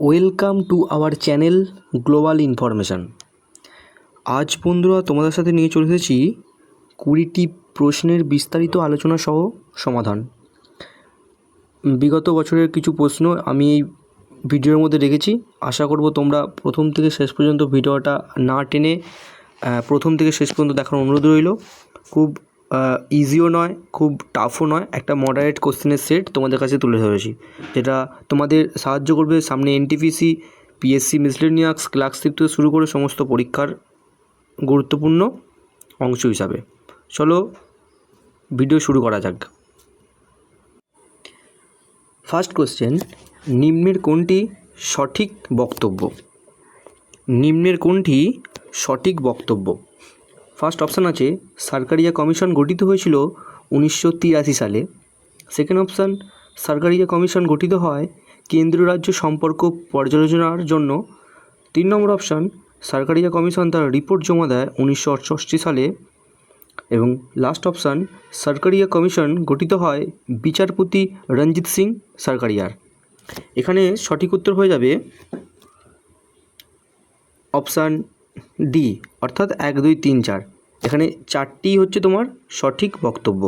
Welcome to our channel global information আজ বন্ধুরা তোমাদের সাথে নিয়ে চলে এসেছি কুড়িটি প্রশ্নের বিস্তারিত আলোচনা সহ সমাধান। বিগত বছরের কিছু প্রশ্ন আমি এই ভিডিওর মধ্যে রেখেছি। আশা করব তোমরা প্রথম থেকে শেষ পর্যন্ত ভিডিওটা না টেনে প্রথম থেকে শেষ পর্যন্ত দেখার অনুরোধ রইল। খুব ইজিও নয়, খুব টাফও নয়। একটা মডারেট কোশ্চেনের সেট তোমাদের কাছে তুলে ধরেছি। যেটা তোমাদের সাহায্য করবে সামনে এনটিপিসি পিএসসি মিসলেনিয়াক্স ক্লার্কশিপ থেকে শুরু করে সমস্ত পরীক্ষার গুরুত্বপূর্ণ অংশ হিসাবে। চলো ভিডিও শুরু করা যাক। ফার্স্ট কোশ্চেন নিম্নের কোনটি সঠিক বক্তব্য? নিম্নের কোনটি সঠিক বক্তব্য? ফার্স্ট অপশান আছে, সরকারিয়া কমিশন গঠিত হয়েছিল উনিশশো তিরাশি সালে। সেকেন্ড অপশান, সরকারিয়া কমিশন গঠিত হয় কেন্দ্র রাজ্য সম্পর্ক পর্যালোচনার জন্য। তিন নম্বর অপশান, সরকারিয়া কমিশন তার রিপোর্ট জমা দেয় উনিশশো সালে। এবং লাস্ট অপশান সরকারিয়া কমিশন গঠিত হয় বিচারপতি রঞ্জিত সিং সরকারিয়ার। এখানে সঠিক উত্তর হয়ে যাবে অপশান ডি অর্থাৎ এক, দুই, তিন, চার। এখানে চারটি হচ্ছে তোমার সঠিক বক্তব্য।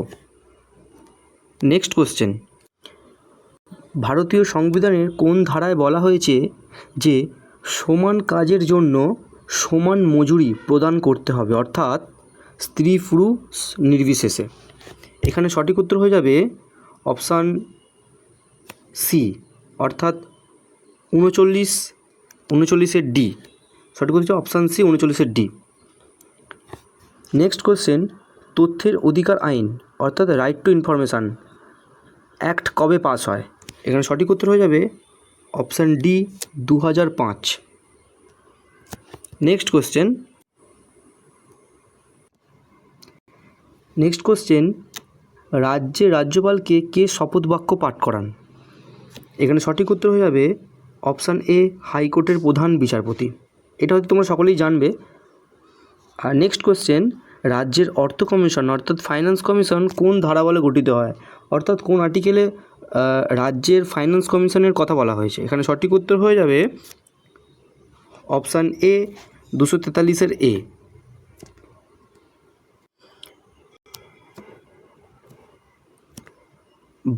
নেক্সট কোশ্চেন ভারতীয় সংবিধানের কোন ধারায় বলা হয়েছে যে সমান কাজের জন্য সমান মজুরি প্রদান করতে হবে? অর্থাৎ স্ত্রী পুরুষ নির্বিশেষে। এখানে সঠিক উত্তর হয়ে যাবে অপশান সি অর্থাৎ উনচল্লিশ, উনচল্লিশের ডি সঠিক উত্তর হচ্ছে অপশান সি উনচল্লিশের ডি নেক্সট কোশ্চেন তথ্যের অধিকার আইন, অর্থাৎ রাইট টু ইনফরমেশান অ্যাক্ট কবে পাস হয়? এখানে সঠিক উত্তর হয়ে যাবে অপশান ডি দু হাজার পাঁচ। নেক্সট কোশ্চেন নেক্সট কোশ্চেন রাজ্যে রাজ্যপালকে কে শপথ বাক্য পাঠ করান? এখানে সঠিক উত্তর হয়ে যাবে অপশান এ হাইকোর্টের প্রধান বিচারপতি। এটা হয়তো তোমরা সকলেই জানবে। আর নেক্সট কোশ্চেন রাজ্যের অর্থ কমিশন, অর্থাৎ ফাইন্যান্স কমিশন কোন ধারা বলে গঠিত হয়? অর্থাৎ কোন আর্টিকেলে রাজ্যের ফাইন্যান্স কমিশনের কথা বলা হয়েছে? এখানে সঠিক উত্তর হয়ে যাবে অপশান এ দুশো তেতাল্লিশের এ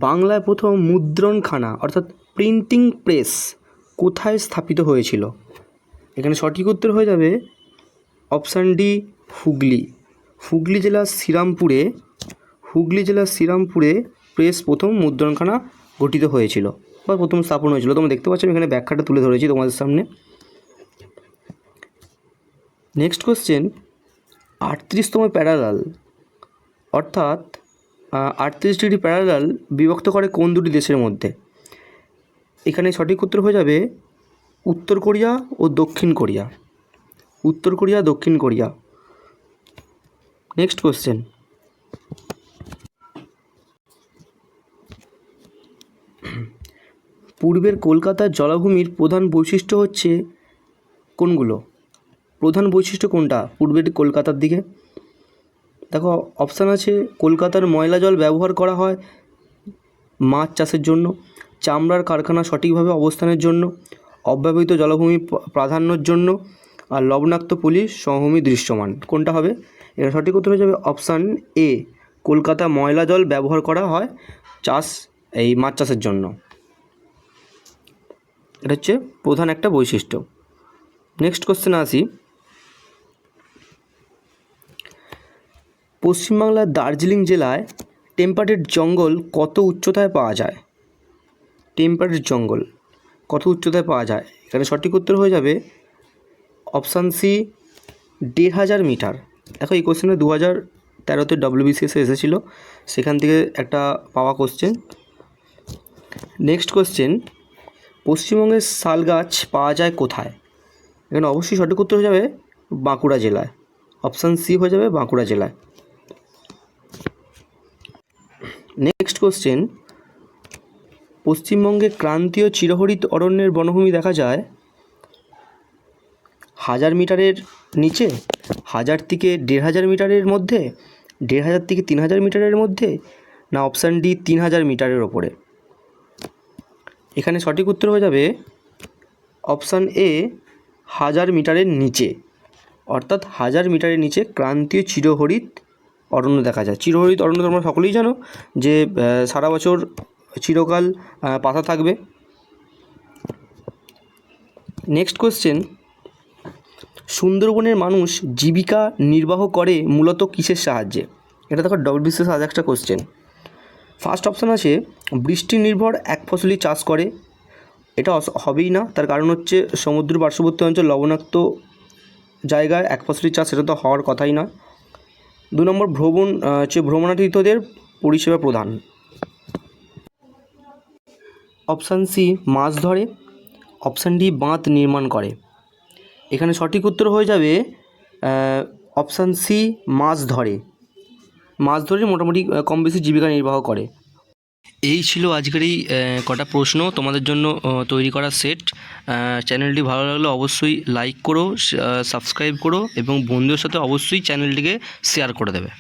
বাংলায় প্রথম মুদ্রণখানা, অর্থাৎ প্রিন্টিং প্রেস কোথায় স্থাপিত হয়েছিল? এখানে সঠিক উত্তর হয়ে যাবে অপশান ডি, হুগলি। হুগলি জেলার শ্রীরামপুরে, হুগলি জেলার শ্রীরামপুরে প্রেস প্রথম মুদ্রণখানা গঠিত হয়েছিল বা প্রথম স্থাপন হয়েছিল। তোমরা দেখতে পাচ্ছ এখানে ব্যাখ্যাটা তুলে ধরেছি তোমাদের সামনে। নেক্সট কোশ্চেন আটত্রিশতম প্যারালাল। অর্থাৎ আটত্রিশ ডিগ্রি প্যারালাল বিভক্ত করে কোন দুটি দেশের মধ্যে? এখানে সঠিক উত্তর হয়ে যাবে উত্তর কোরিয়া ও দক্ষিণ কোরিয়া। উত্তর কোরিয়া, দক্ষিণ কোরিয়া। নেক্সট কোশ্চেন পূর্বের কলকাতার জলাভূমির প্রধান বৈশিষ্ট্য হচ্ছে কোনগুলো? প্রধান বৈশিষ্ট্য কোনটা পূর্বের কলকাতার দিকে? দেখো অপশান আছে, কলকাতার ময়লা জল ব্যবহার করা হয় মাছ চাষের জন্য, চামড়ার কারখানা সঠিকভাবে অবস্থানের জন্য, অব্যবহৃত জলভূমি প্রাধান্যর জন্য আর লবণাক্ত পুলিশ সমভূমি দৃশ্যমান। কোনটা হবে? এর সঠিক উত্তর হয়ে যাবে অপশান এ। কলকাতা ময়লা জল ব্যবহার করা হয় চাষ, এই মাছ চাষের জন্য। এটা হচ্ছে প্রধান একটা বৈশিষ্ট্য। নেক্সট কোশ্চেন আসি। পশ্চিমবাংলার দার্জিলিং জেলায় টেম্পারেট জঙ্গল কত উচ্চতায় পাওয়া যায়? টেম্পারেট জঙ্গল কত উচ্চতায় পাওয়া যায়? এখানে সঠিক উত্তর হয়ে যাবে অপশান সি দেড় হাজার মিটার। দেখো, এই কোশ্চেনে দু হাজার তেরোতে ডব্লিউবিসিএসে এসেছিল। সেখান থেকে একটা পাওয়া কোশ্চেন নেক্সট কোশ্চেন পশ্চিমবঙ্গের শাল গাছ পাওয়া যায় কোথায়? এখানে অবশ্যই সঠিক উত্তর হয়ে যাবে বাঁকুড়া জেলায়। অপশান সি হয়ে যাবে বাঁকুড়া জেলায়। নেক্সট কোশ্চেন পশ্চিমবঙ্গে ক্রান্তীয় চিরহরিত অরণ্যের বনভূমি দেখা যায়। হাজার মিটারের নিচে, হাজার থেকে দেড় হাজার মিটারের মধ্যে, দেড় হাজার থেকে তিন হাজার মিটারের মধ্যে, না অপশান ডি তিন হাজার মিটারের ওপরে। এখানে সঠিক উত্তর হয়ে যাবে অপশান এ হাজার মিটারের নিচে। অর্থাৎ হাজার মিটারের নিচে ক্রান্তীয় চিরহরিৎ অরণ্য দেখা যায়। চিরহরিৎ অরণ্য তোমরা সকলেই জানো যে সারা বছর চিরকাল পাতা থাকবে। নেক্সট কোশ্চেন সুন্দরবনের মানুষ জীবিকা নির্বাহ করে মূলত কিসের সাহায্যে? এটা দেখো ডবল বিসিএস আজ একটা কোশ্চেন ফার্স্ট অপশান আছে, বৃষ্টি নির্ভর এক ফসলি চাষ করে। এটা হবেই না, তার কারণ হচ্ছে সমুদ্র পার্শ্ববর্তী অঞ্চল লবণাক্ত জায়গায় এক ফসলি চাষ সেটা তো হওয়ার কথাই না। দু নম্বর, ভ্রমণ হচ্ছে ভ্রমণাতীতদের পরিষেবা প্রধান অপশান সি মাছ ধরে। অপশান ডি বাঁধ নির্মাণ করে। এখানে সঠিক উত্তর হয়ে যাবে অপশান সি মাছ ধরে। মাছ ধরে মোটামুটি কম বেশি জীবিকা নির্বাহ করে। এই ছিল আজকের এই কটা প্রশ্ন। তোমাদের জন্য তৈরি করা সেট চ্যানেলটি ভালো লাগলে অবশ্যই লাইক করো সাবস্ক্রাইব করো এবং বন্ধুদের সাথে অবশ্যই চ্যানেলটিকে শেয়ার করে দেবে।